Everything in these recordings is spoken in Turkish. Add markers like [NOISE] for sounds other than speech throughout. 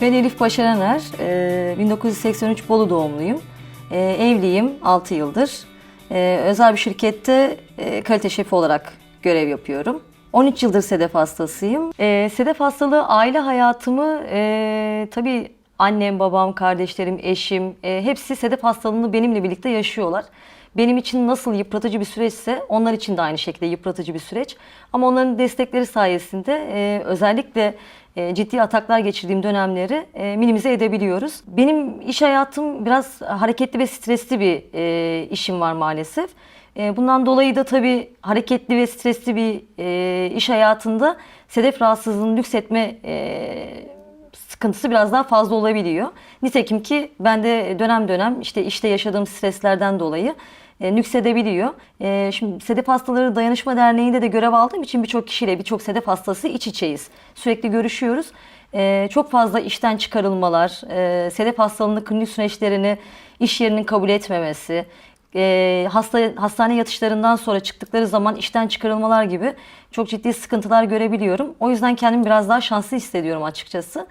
Ben Elif Başaraner, e, 1983 Bolu doğumluyum. E, Evliyim 6 yıldır. E, Özel bir şirkette e, kalite şefi olarak görev yapıyorum. 13 yıldır sedef hastasıyım. E, sedef hastalığı aile hayatımı e, tabii annem, babam, kardeşlerim, eşim e, hepsi sedef hastalığını benimle birlikte yaşıyorlar. Benim için nasıl yıpratıcı bir süreçse onlar için de aynı şekilde yıpratıcı bir süreç. Ama onların destekleri sayesinde e, özellikle e, ciddi ataklar geçirdiğim dönemleri e, minimize edebiliyoruz. Benim iş hayatım biraz hareketli ve stresli bir e, işim var maalesef. E, bundan dolayı da tabii hareketli ve stresli bir e, iş hayatında sedef rahatsızlığını nüksetme e, sıkıntısı biraz daha fazla olabiliyor. Nitekim ki ben de dönem dönem işte işte yaşadığım streslerden dolayı e, nüksedebiliyor. E, şimdi Sedef Hastaları Dayanışma Derneği'nde de görev aldığım için birçok kişiyle birçok sedef hastası iç içeyiz. Sürekli görüşüyoruz. E, çok fazla işten çıkarılmalar, e, sedef hastalığının klinik süreçlerini iş yerinin kabul etmemesi, e, hasta hastane yatışlarından sonra çıktıkları zaman işten çıkarılmalar gibi çok ciddi sıkıntılar görebiliyorum. O yüzden kendimi biraz daha şanslı hissediyorum açıkçası.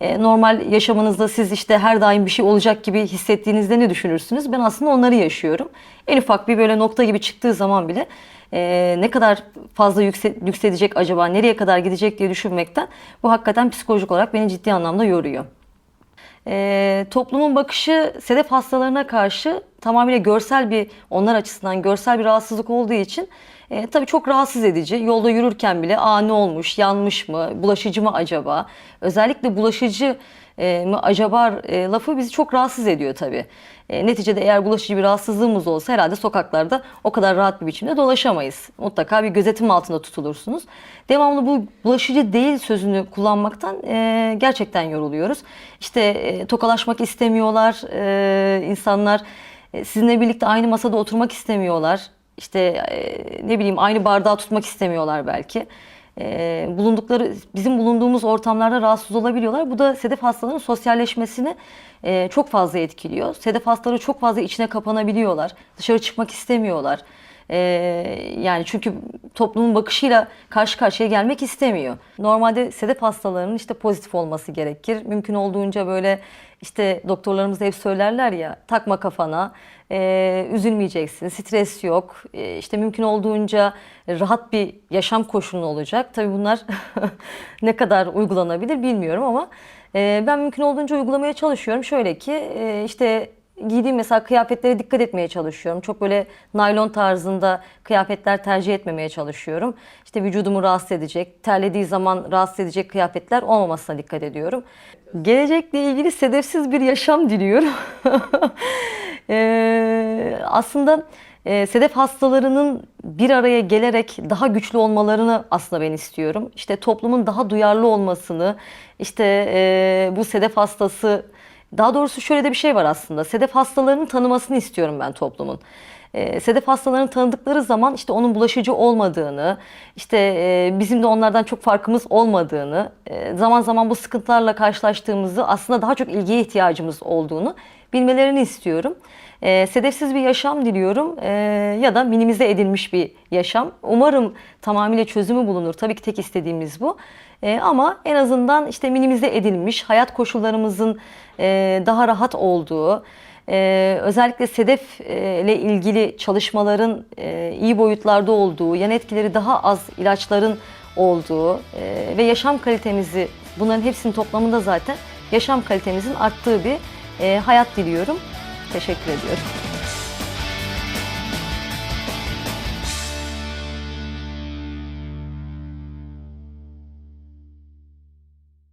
E, normal yaşamınızda siz işte her daim bir şey olacak gibi hissettiğinizde ne düşünürsünüz? Ben aslında onları yaşıyorum. En ufak bir böyle nokta gibi çıktığı zaman bile e, ne kadar fazla yükse, yükselecek acaba, nereye kadar gidecek diye düşünmekten bu hakikaten psikolojik olarak beni ciddi anlamda yoruyor. E, toplumun bakışı sedef hastalarına karşı tamamıyla görsel bir, onlar açısından görsel bir rahatsızlık olduğu için e, tabii çok rahatsız edici. Yolda yürürken bile aa ne olmuş, yanmış mı, bulaşıcı mı acaba? Özellikle bulaşıcı e, mı acaba e, lafı bizi çok rahatsız ediyor tabii. E, neticede eğer bulaşıcı bir rahatsızlığımız olsa herhalde sokaklarda o kadar rahat bir biçimde dolaşamayız. Mutlaka bir gözetim altında tutulursunuz. Devamlı bu bulaşıcı değil sözünü kullanmaktan e, gerçekten yoruluyoruz. İşte e, tokalaşmak istemiyorlar e, insanlar. E, Sizinle birlikte aynı masada oturmak istemiyorlar. İşte e, ne bileyim aynı bardağı tutmak istemiyorlar belki. E, bulundukları bizim bulunduğumuz ortamlarda rahatsız olabiliyorlar. Bu da sedef hastalarının sosyalleşmesini e, çok fazla etkiliyor. Sedef hastaları çok fazla içine kapanabiliyorlar. Dışarı çıkmak istemiyorlar. E, yani çünkü toplumun bakışıyla karşı karşıya gelmek istemiyor. Normalde sedef hastalarının işte pozitif olması gerekir. Mümkün olduğunca böyle işte doktorlarımız hep söylerler ya takma kafana, e, üzülmeyeceksin, stres yok, e, işte mümkün olduğunca rahat bir yaşam koşulun olacak. Tabii bunlar [LAUGHS] ne kadar uygulanabilir bilmiyorum ama e, ben mümkün olduğunca uygulamaya çalışıyorum. Şöyle ki e, işte giydiğim mesela kıyafetlere dikkat etmeye çalışıyorum. Çok böyle naylon tarzında kıyafetler tercih etmemeye çalışıyorum. İşte vücudumu rahatsız edecek, terlediği zaman rahatsız edecek kıyafetler olmamasına dikkat ediyorum. Gelecekle ilgili sedefsiz bir yaşam diliyorum. [LAUGHS] Ee, aslında e, sedef hastalarının bir araya gelerek daha güçlü olmalarını aslında ben istiyorum. İşte toplumun daha duyarlı olmasını, işte e, bu sedef hastası, daha doğrusu şöyle de bir şey var aslında. Sedef hastalarının tanımasını istiyorum ben toplumun. E, sedef hastalarını tanıdıkları zaman işte onun bulaşıcı olmadığını, işte e, bizim de onlardan çok farkımız olmadığını, e, zaman zaman bu sıkıntılarla karşılaştığımızı aslında daha çok ilgiye ihtiyacımız olduğunu bilmelerini istiyorum. E, sedefsiz bir yaşam diliyorum e, ya da minimize edilmiş bir yaşam. Umarım tamamıyla çözümü bulunur. Tabii ki tek istediğimiz bu. E, ama en azından işte minimize edilmiş, hayat koşullarımızın e, daha rahat olduğu, ee, özellikle sedef e, ile ilgili çalışmaların e, iyi boyutlarda olduğu, yan etkileri daha az ilaçların olduğu e, ve yaşam kalitemizi bunların hepsinin toplamında zaten yaşam kalitemizin arttığı bir hayat diliyorum. Teşekkür ediyorum.